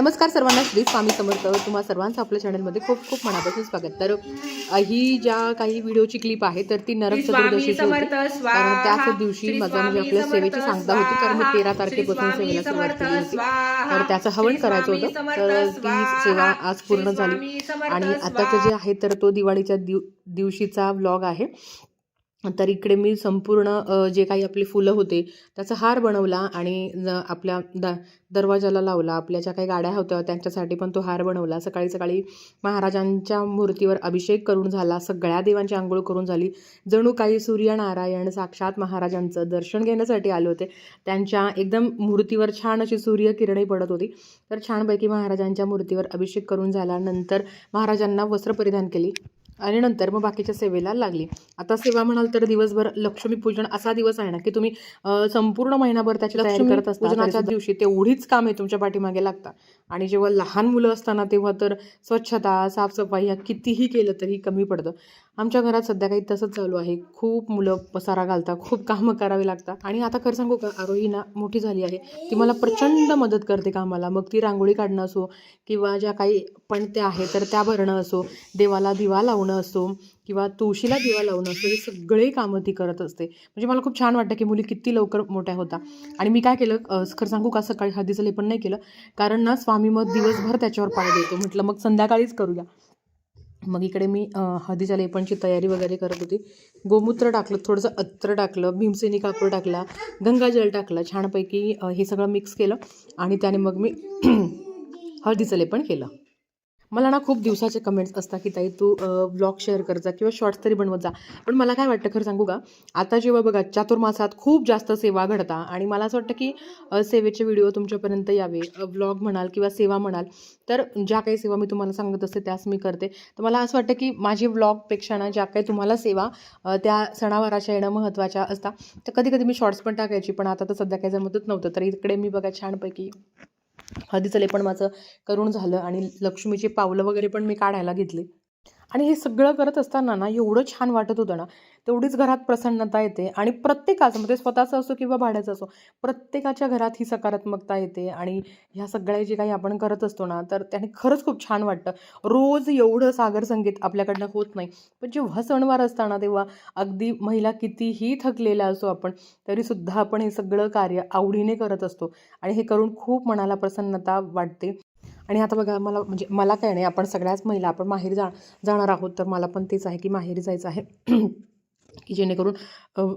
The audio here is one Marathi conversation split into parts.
नमस्कार सर्वांना श्री स्वामी समर्थ तुम्हा सर्वांचं आपल्या चॅनलमध्ये खूप खूप मनापासून स्वागत तर ही ज्या काही व्हिडिओची क्लिप आहे तर ती नरक चतुर्दशीची होती स्वाहा. कारण त्याच दिवशी माझा म्हणजे आपल्या सेवेची सांगता होती कारण मी. तेरा तारखेपासून सेवेला सुरुवात केली होती. तर त्याचं हवन करायचं होतं तर ती. सेवा आज पूर्ण झाली आणि आताचं. जे आहे तर तो दिवाळीच्या दिव दिवशीचा व्लॉग आहे तर इकडे मी संपूर्ण जे काही आपले फुलं होते त्याचा हार बनवला आणि ज- आपल्या द दरवाजाला लावला. आपल्या ज्या काही गाड्या होत्या त्यांच्यासाठी पण तो हार बनवला. सकाळी सकाळी महाराजांच्या मूर्तीवर अभिषेक करून झाला. सगळ्या देवांची आंघोळ करून झाली. जणू काही सूर्यनारायण साक्षात महाराजांचं दर्शन घेण्यासाठी आले होते. त्यांच्या एकदम मूर्तीवर छान अशी सूर्यकिरणे पडत होती. तर छानपैकी महाराजांच्या मूर्तीवर अभिषेक करून झाल्यानंतर महाराजांना वस्त्र परिधान केली. आणि नंतर मग बाकीच्या सेवेला लागली. आता सेवा म्हणाल तर दिवसभर लक्ष्मीपूजन असा दिवस आहे ना की तुम्ही संपूर्ण महिनाभर त्याची तयारी करत असता पूजनाच्या दिवशी तेवढीच कामे तुमच्या पाठीमागे लागतात. आणि जेव्हा लहान मुलं असताना तेव्हा तर स्वच्छता साफसफाई ह्या कितीही केलं तरी कमी पडतं. आमच्या घरात सध्या काही तसंच चालू आहे. खूप मुलं पसारा घालतात खूप कामं करावी लागतात. आणि आता खरं सांगू का आरोही ना मोठी झाली आहे. ती मला प्रचंड मदत करते कामाला. मग ती रांगोळी काढणं असो किंवा ज्या काही पणत्या आहे तर त्या भरणं असो देवाला दिवा लावणं असो किंवा तुळशीला दिवा लावणं असो हे सगळे कामं ती करत असते. म्हणजे मला खूप छान वाटतं की मुली किती लवकर मोठ्या होता. आणि मी काय केलं खरं सांगू का सकाळी हळदीचं लेपन नाही केलं. कारण ना स्वामी मग दिवसभर त्याच्यावर पाय देतो. म्हटलं मग संध्याकाळीच करूया. मग इकडे मी हळदीच्या लेपणची तयारी वगैरे करत होती. गोमूत्र टाकलं थोडंसं अत्र टाकलं भीमसेनी कापूर टाकला गंगाजल टाकलं छानपैकी हे सगळं मिक्स केलं. आणि त्याने मग मी हळदीचं लेपन केलं. मला ना खूप दिवसाचे कमेंट्स असतात की ताई तू ब्लॉग शेअर कर जा किंवा शॉर्ट्स तरी बनवत जा. पण मला काय वाटतं खरं सांगू का? आता जेव्हा बघा चातुर्मासात खूप जास्त सेवा घडता आणि मला असं वाटतं की सेवेचे व्हिडिओ तुमच्यापर्यंत यावे ब्लॉग म्हणाल किंवा सेवा म्हणाल तर ज्या काही सेवा मी तुम्हाला सांगत असते त्याच मी करते. तर मला असं वाटतं की माझी व्लॉगपेक्षा ना ज्या काही तुम्हाला सेवा त्या सणावाराच्या येणं महत्त्वाच्या असतात. तर कधी कधी मी शॉर्ट्स पण टाकायची पण आता तर सध्या काही जमतच नव्हतं. तर इकडे मी बघा छानपैकी हळदीचं लेपण माझं करून झालं आणि लक्ष्मीची पावलं वगैरे पण मी काढायला घेतली. आणि हे सगळं करत असताना ना एवढं छान वाटत होतं ना तेवढीच घरात प्रसन्नता येते आणि प्रत्येकाचं म्हणजे स्वतःचं असो किंवा भाड्याचं असो प्रत्येकाच्या घरात ही सकारात्मकता येते आणि ह्या सगळ्या जे काही आपण करत असतो ना तर त्याने खरंच खूप छान वाटतं. रोज एवढं सागर संगीत आपल्याकडनं होत नाही पण जेव्हा सणवार असताना तेव्हा अगदी महिला कितीही थकलेल्या असो आपण तरीसुद्धा आपण हे सगळं कार्य आवडीने करत असतो आणि हे करून खूप मनाला प्रसन्नता वाटते. आणि आता बघा मला म्हणजे मला काय नाही आपण सगळ्याच महिला आपण माहेरी जा जाणार आहोत तर मला पण तेच आहे की माहेरी जायचं आहे. की जेणेकरून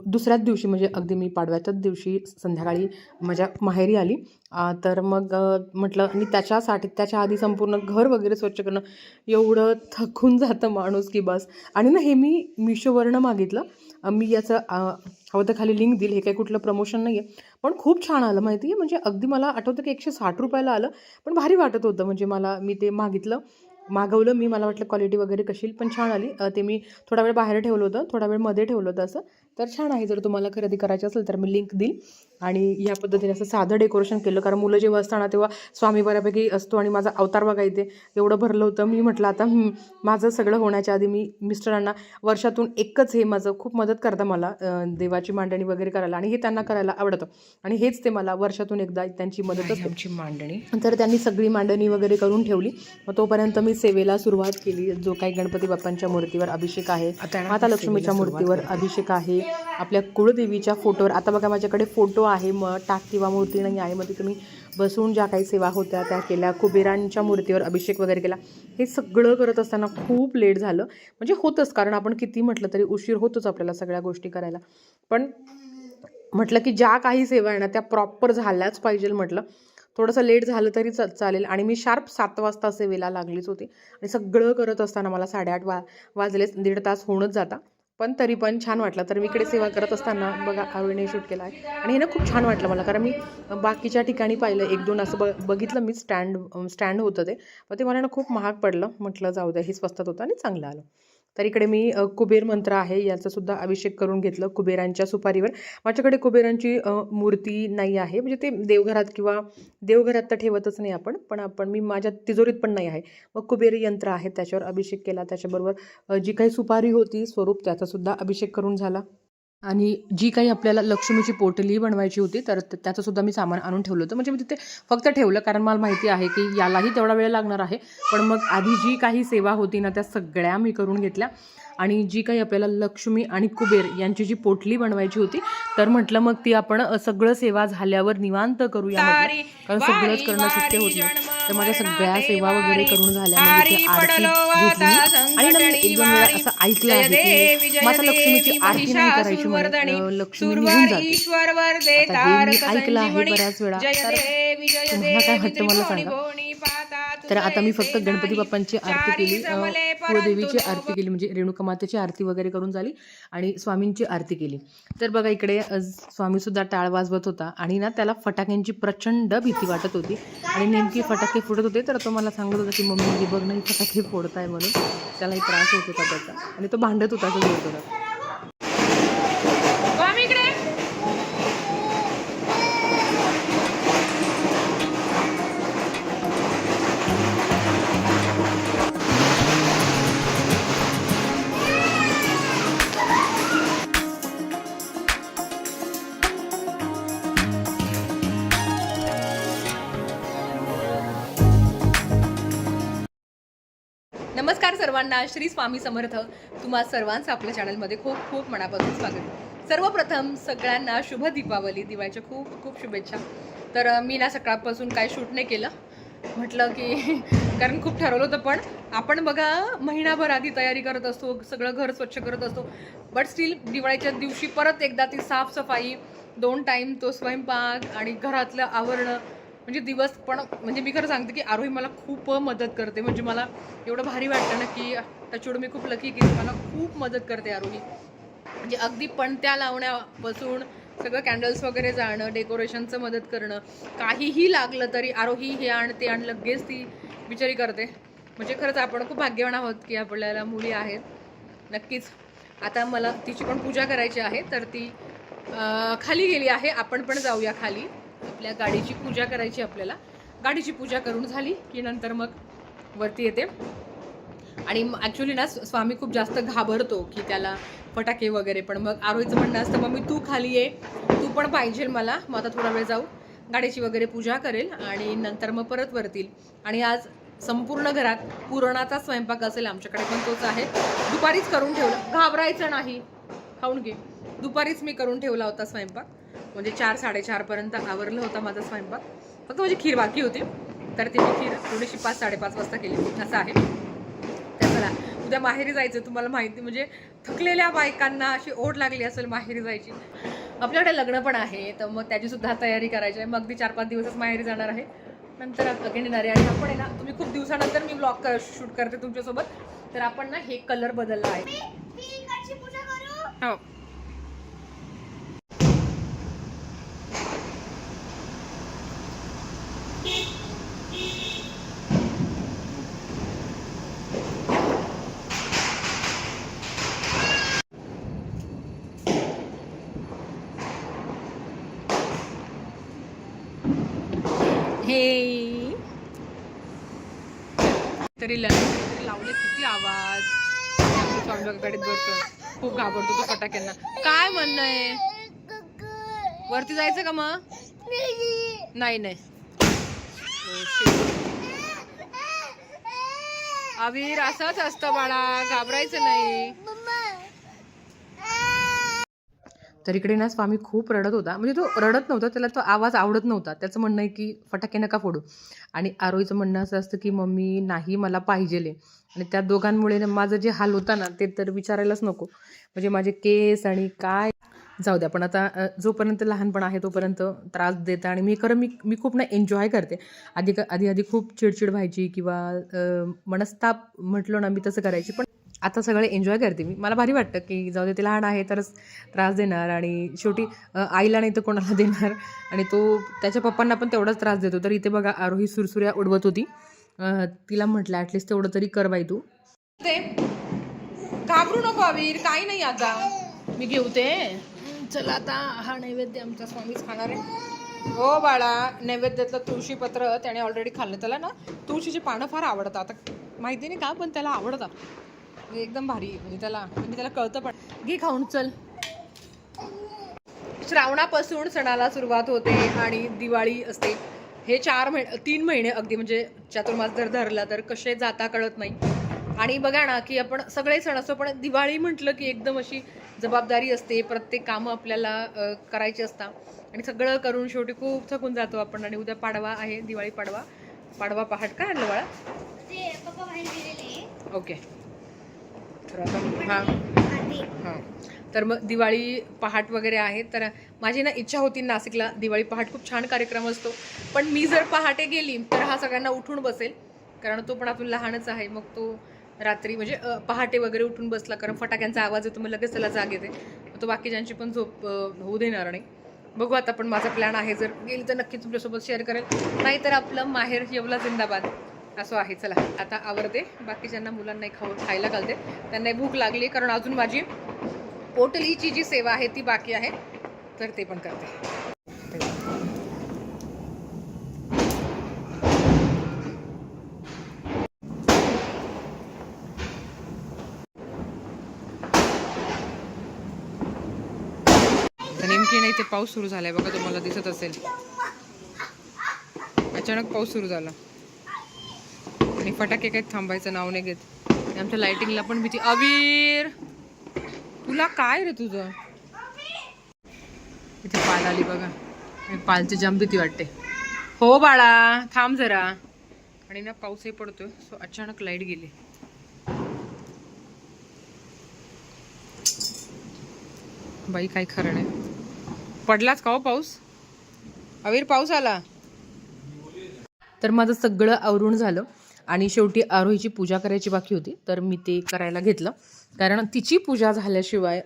दुसऱ्याच दिवशी म्हणजे अगदी मी पाडव्याच्याच दिवशी संध्याकाळी माझ्या माहेरी आली. तर मग म्हटलं आणि त्याच्यासाठी त्याच्या आधी संपूर्ण घर वगैरे स्वच्छ करणं एवढं थकून जातं माणूस की बस. आणि ना हे मी मिशोवरनं मागितलं. मी याचं हवं तर खाली लिंक देईल हे काही कुठलं प्रमोशन नाही आहे पण खूप छान आलं माहिती आहे. म्हणजे अगदी मला आठवतं की एकशे साठ रुपयाला आलं. पण भारी वाटत होतं. म्हणजे मला मी ते मागितलं. मागवलं. मी मला वाटलं क्वालिटी वगैरे कशी पण छान आली. ते मी थोडा वेळ बाहेर ठेवलं होतं. थोडा वेळमध्ये ठेवलं होतं असं. तर छान आहे. जर तुम्हाला खरेदी करायची असेल तर मी लिंक देईल. आणि या पद्धतीने असं साधं डेकोरेशन केलं. कारण मुलं जेव्हा असताना तेव्हा स्वामी बऱ्यापैकी असतो आणि माझा अवतार बघा इथे. एवढं भरलं होतं. मी म्हटलं आता माझं सगळं होण्याच्या आधी मी मिस्टरांना वर्षातून एकच हे माझं खूप मदत करतं मला देवाची मांडणी वगैरे करायला. आणि हे त्यांना करायला आवडतं. आणि हेच ते मला वर्षातून एकदा त्यांची मदत असते. आमची मांडणी. तर त्यांनी सगळी मांडणी वगैरे करून ठेवली. मग तोपर्यंत मी सेवेला सुरुवात केली. जो काही गणपती बाप्पांच्या मूर्तीवर अभिषेक आहे. माता लक्ष्मीच्या मूर्तीवर. अभिषेक आहे. आपल्या कुळदेवीच्या फोटोवर. आता बघा माझ्याकडे फोटो आहे. मग टाक किंवा मूर्ती नाही आहे. मग तिथे मी बसून ज्या काही सेवा होत्या त्या केल्या. कुबेरांच्या मूर्तीवर अभिषेक वगैरे केला. हे सगळं करत असताना खूप लेट झालं. म्हणजे होतंच. कारण आपण किती म्हटलं तरी उशीर होतोच आपल्याला सगळ्या गोष्टी करायला. पण म्हटलं की ज्या काही सेवा आहे ना त्या प्रॉपर झाल्याच पाहिजे म्हटलं. थोडंसं लेट झालं तरी चालेल. आणि मी शार्प सात वाजता सेवेला लागलीच होती. आणि सगळं करत असताना मला साडेआठ वा वाजलेच. दीड तास होऊनच जाता. पण तरी पण छान वाटलं. तर मी इकडे सेवा करत असताना बघा आवडीने शूट केला आहे. आणि हे ना खूप छान वाटलं मला. कारण मी बाकीच्या ठिकाणी पाहिलं एक दोन असं ब बघितलं मी स्टँड स्टँड होतं ते. पण ते मला ना खूप महाग पडलं. म्हटलं जाऊ द्या हे स्वस्तात होतं आणि चांगलं आलं. तर इकडे मी कुबेर मंत्र आहे याचा सुद्धा अभिषेक करून घेतलं कुबेरांच्या सुपारीवर. माझ्याकडे कुबेरांची मूर्ती नाही आहे म्हणजे ते देवघरात किंवा देवघरात तर ठेवतच नाही आपण पण आपण मी माझ्या तिजोरीत पण नाही आहे. मग कुबेर यंत्र आहे त्याच्यावर अभिषेक केला त्याच्याबरोबर जी काही सुपारी होती स्वरूप त्याचासुद्धा अभिषेक करून झाला. आणि जी काही आपल्याला लक्ष्मीची पोटली बनवायची होती तर त्याचंसुद्धा त्याचं सुद्धा मी सामान आणून ठेवलं होतं. म्हणजे मी तिथे फक्त ठेवलं कारण मला माहिती आहे की यालाही तेवढा वेळ लागणार आहे. पण मग आधी जी काही सेवा होती ना त्या सगळ्या मी करून घेतल्या. आणि जी काही आपल्याला लक्ष्मी आणि कुबेर यांची जी पोटली बनवायची होती तर म्हटलं मग ती आपण सगळं सेवा झाल्यावर निवांत करूया. कारण सगळंच करणं शक्य होत नाही. तर माझ्या सगळ्या सेवा वगैरे करून झाल्या. इथे आरती घेतली. आणि ना मी एक दोन वेळा असं ऐकलं आहे की माता लक्ष्मीची आरती नाही करायची अ, लक्ष्मी निघून जाते. आता मी ऐकलं आहे बऱ्याच वेळा. तर तुम्हाला काय वाटतं मला सांगा? तर आता मी फक्त गणपती बाप्पांची आरती केली कुळदेवीची आरती केली म्हणजे रेणुका मातेची आरती वगैरे करून झाली आणि स्वामींची आरती केली. तर बघा इकडे अ, स्वामी सुद्धा टाळ वाजवत होता आणि ना त्याला फटाक्यांची प्रचंड भीती वाटत होती आणि नेमकी फटाके फुटत होते. तर तो मला सांगत होता की मम्मी बघ नाही फटाके फोडताय म्हणून. त्यालाही त्रास होत होता त्याचा आणि तो भांडत होता असं जोर सर्वांना श्री स्वामी समर्थ. तुम्हा सर्वांचं आपल्या चॅनलमध्ये खूप खूप मनापासून स्वागत. सर्वप्रथम सगळ्यांना शुभ दीपावली. दिवाळीच्या खूप खूप शुभेच्छा. तर मी ना सकाळपासून काय शूट नाही केलं. म्हटलं की कारण खूप ठरवलं होतं पण आपण बघा महिनाभर आधी तयारी करत असतो सगळं घर स्वच्छ करत असतो. बट स्टील दिवाळीच्या दिवशी परत एकदा ती साफसफाई दोन टाईम तो स्वयंपाक आणि घरातलं आवरणं म्हणजे दिवस पण म्हणजे मी खरं सांगते की आरोही मला खूप मदत करते. म्हणजे मला एवढं भारी वाटतं ना की त्याच्यावर मी खूप लकी की मला खूप मदत करते आरोही. म्हणजे अगदी पणत्या लावण्यापासून सगळं कॅन्डल्स वगैरे जाणं डेकोरेशनचं मदत करणं काहीही लागलं तरी आरोही हे आण ते आण लगेच ती बिचारी करते. म्हणजे खरंच आपण खूप भाग्यवान आहोत की आपल्याला मुली आहेत. नक्कीच. आता मला तिची पण पूजा करायची आहे तर ती खाली गेली आहे. आपण पण जाऊया खाली. आपल्या गाडीची पूजा करायची आपल्याला. गाडीची पूजा करून झाली की नंतर मग वरती येते. आणि ॲक्च्युली ना स्वामी खूप जास्त घाबरतो की त्याला फटाके वगैरे पण मग आरोहीचं म्हणणं असतं मग मी तू खाली ये. तू पण पाहिजे मला. मग आता थोडा वेळ जाऊ. गाडीची वगैरे पूजा करेल आणि नंतर मग परत वरतील. आणि आज संपूर्ण घरात पुरणाचा स्वयंपाक असेल आमच्याकडे पण तोच आहे. दुपारीच करून ठेवला. घाबरायचं नाही. खाऊन घे. दुपारीच मी करून ठेवला होता स्वयंपाक. म्हणजे चार साडेचारपर्यंत आवरलं होता माझा स्वयंपाक. फक्त माझी खीर बाकी होती. तर ती मी खीर थोडीशी पाच साडेपाच वाजता केली. असं आहे. तर चला उद्या माहेरी जायचं तुम्हाला माहिती म्हणजे थकलेल्या बायकांना अशी ओढ लागली असेल माहेरी जायची. आपल्याकडे लग्न पण आहे तर मग त्याची सुद्धा तयारी करायची आहे. मग अगदी चार पाच दिवसच माहेरी जाणार आहे. नंतर अगेन येणार आहे आणि आपण आहे ना तुम्ही खूप दिवसानंतर मी ब्लॉग शूट करते तुमच्यासोबत. तर आपण ना हे कलर बदलला आहे. हो. हे तरी ल- तरी लावले किती आवाज. आणि बसतो खूप घाबरतो तो फटाक्यांना. काय म्हणणं आहे? वरती जायचं का मग? नाही नाही. अवीर असंच असतं बाळा. घाबरायचं नाही. तर इकडे ना स्वामी खूप रडत होता. म्हणजे तो रडत नव्हता त्याला तो आवाज आवडत नव्हता. त्याचं म्हणणं आहे की फटाके नका फोडू. आणि आरोईचं म्हणणं असं असतं की मम्मी नाही मला पाहिजेले. आणि त्या दोघांमुळे माझं जे हाल होता ना ते तर विचारायलाच नको. म्हणजे माझे केस आणि काय. जाऊ द्या पण आता जोपर्यंत लहानपण आहे तोपर्यंत त्रास देता आणि मी खरं मी मी खूप ना एन्जॉय करते. आधी आधी आधी खूप चिडचिड व्हायची किंवा मनस्ताप म्हटलं ना मी तसं करायची पण आता सगळे एन्जॉय करते मी. मला भारी वाटतं की जाऊ दे ते लहान आहे तरच त्रास देणार आणि शेवटी आईला नाही तर कोणाला देणार. आणि तो त्याच्या पप्पांना पण तेवढाच त्रास देतो. तर इथे बघा आरोही सुरसुऱ्या उडवत होती. तिला म्हटलं ॲटलिस्ट तेवढं तरी कर बाई तू. ते घाबरू नको अवीर काही नाही आता. मी घेऊ ते चला आता हा नैवेद्य आमचा स्वामीच खाणार आहे. हो बाळा नैवेद्यातलं तुळशीपत्र त्याने ऑलरेडी खाल्लं. त्याला ना तुळशीची पानं फार आवडतात. आता माहिती नाही का पण त्याला आवडतात. एकदम भारी म्हणजे त्याला म्हणजे त्याला कळतं पण. घे खाऊन चल. श्रावणापासून सणाला सुरुवात होते आणि दिवाळी असते. हे चार महिने तीन महिने अगदी म्हणजे चातुर्मास जर धरला तर कसे जाता कळत नाही. आणि बघा ना की आपण सगळे सण असतो पण दिवाळी म्हटलं की एकदम अशी जबाबदारी असते. प्रत्येक कामं आपल्याला करायची असतात आणि सगळं करून शेवटी खूप थकून जातो आपण. आणि उद्या पाडवा आहे दिवाळी पाडवा. पाडवा पहाट काय आणलं बाळा ओके. तर आता हा. हां तर मग दिवाळी पहाट वगैरे आहे तर माझी ना इच्छा होती नाशिकला दिवाळी पहाट खूप छान कार्यक्रम असतो. पण मी जर पहाटे गेली तर हा सगळ्यांना उठून बसेल. कारण तो पण अजून लहानच आहे मग तो रात्री म्हणजे पहाटे वगैरे उठून बसला कारण फटाक्यांचा आवाज येतो मग लगेच त्याला जाग येते. तो बाकीच्यांची पण झोप होऊ देणार नाही. बघू आता पण माझा प्लॅन आहे जर गेली तर नक्की तुमच्यासोबत शेअर करेल. नाहीतर आपलं माहेर येवला जिंदाबाद. असं आहे चला. आता आवडते बाकीच्यांना मुलांनाही खाऊ खायला घालते. त्यांनाही भूक लागली कारण अजून माझी पोटलीची जी सेवा आहे ती बाकी आहे. तर ते पण करते. नेमकी नाही ते पाऊस सुरू झालाय. बघा तुम्हाला दिसत असेल. अचानक पाऊस सुरू झाला. फटाके काही थांबायचं नाव नाही घेत. आमच्या लाइटिंगला पण भीती. अवीर तुला काय रे तुझं? इथे पाल आली बघा. पालची जाम भीती वाटते. हो बाळा थांब जरा. आणि ना पाऊसही पडतोय सो अचानक लाइट गेली. बाई काय खरं नाही. पडलाच का हो पाऊस? अवीर पाऊस आला. तर माझं सगळं आवरून झालं. आणि शेवटी आरोहीची पूजा करायची बाकी होती तर मी ते करायला घेतलं. कारण तिची पूजा झाल्याशिवाय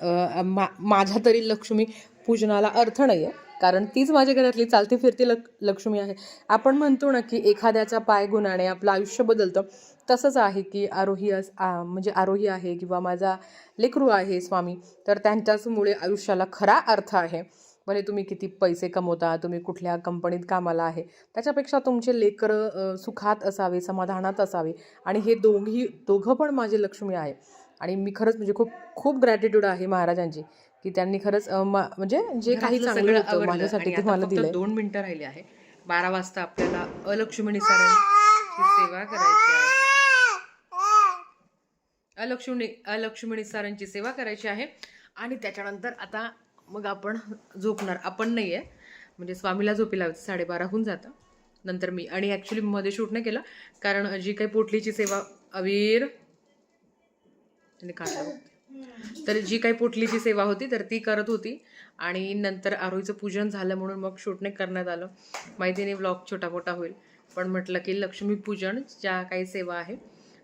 मा माझ्या तरी लक्ष्मी पूजनाला अर्थ नाही आहे कारण तीच माझ्या घरातली चालती फिरती लक लक्ष्मी आहे. आपण म्हणतो ना की एखाद्याचा पाय गुणाने आपलं आयुष्य बदलतं. तसंच आहे की आरोही अस म्हणजे आरोही आहे किंवा माझा लेकरू आहे स्वामी तर त्यांच्याचमुळे आयुष्याला खरा अर्थ आहे. भले तुम्ही किती पैसे कमवता तुम्ही कुठल्या कंपनीत कामाला आहे त्याच्यापेक्षा तुमचे लेकरं सुखात असावे समाधानात असावे आणि हे दोघी दोघं पण माझे लक्ष्मी आहे. आणि मी खरंच म्हणजे खूप खूप ग्रॅटिट्यूड आहे महाराजांची की त्यांनी खरंच म्हणजे जे काही चांगलं होतं माझ्यासाठी ते मला दिलंय. दोन मिनिटं राहिले आहे. बारा वाजता आपल्याला अलक्ष्मी सारांची सेवा करायची आहे. अलक्ष्मी अलक्ष्मी सारांची सेवा करायची आहे. आणि त्याच्यानंतर आता मग आपण झोपणार. आपण नाही आहे म्हणजे स्वामीला झोपी लावायचं. साडेबारा होऊन जातं. नंतर मी आणि ॲक्च्युली मध्ये शूट नाही केलं. कारण जी काही पोटलीची सेवा अवीर. त्याने तर जी काही पोटलीची सेवा होती तर ती करत होती. आणि नंतर आरोहीचं पूजन झालं म्हणून मग शूट नाही करण्यात आलं. माहिती नाही ब्लॉग छोटा मोठा होईल. पण म्हटलं की लक्ष्मीपूजन ज्या काही सेवा आहे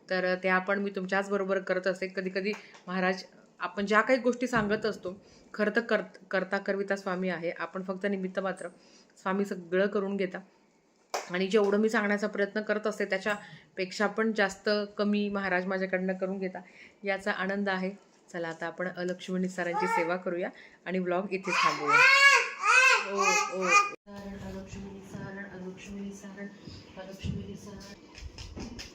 तर त्या पण मी तुमच्याच बरोबर करत असते कधी कधी महाराज आपण ज्या काही गोष्टी सांगत असतो खरं तर कर करता करविता स्वामी आहे. आपण फक्त निमित्त मात्र स्वामी सगळं करून घेता. आणि जेवढं मी सांगण्याचा प्रयत्न करत असते त्याच्यापेक्षा पण जास्त कमी महाराज माझ्याकडनं करून घेता. याचा आनंद आहे. चला आता आपण अलक्ष्मी सरांची सेवा करूया आणि ब्लॉग इथे थांबूया. ओ ओ. अलक्ष्मी सारण अलक्ष्मी सारण अलक्ष्मी सारण.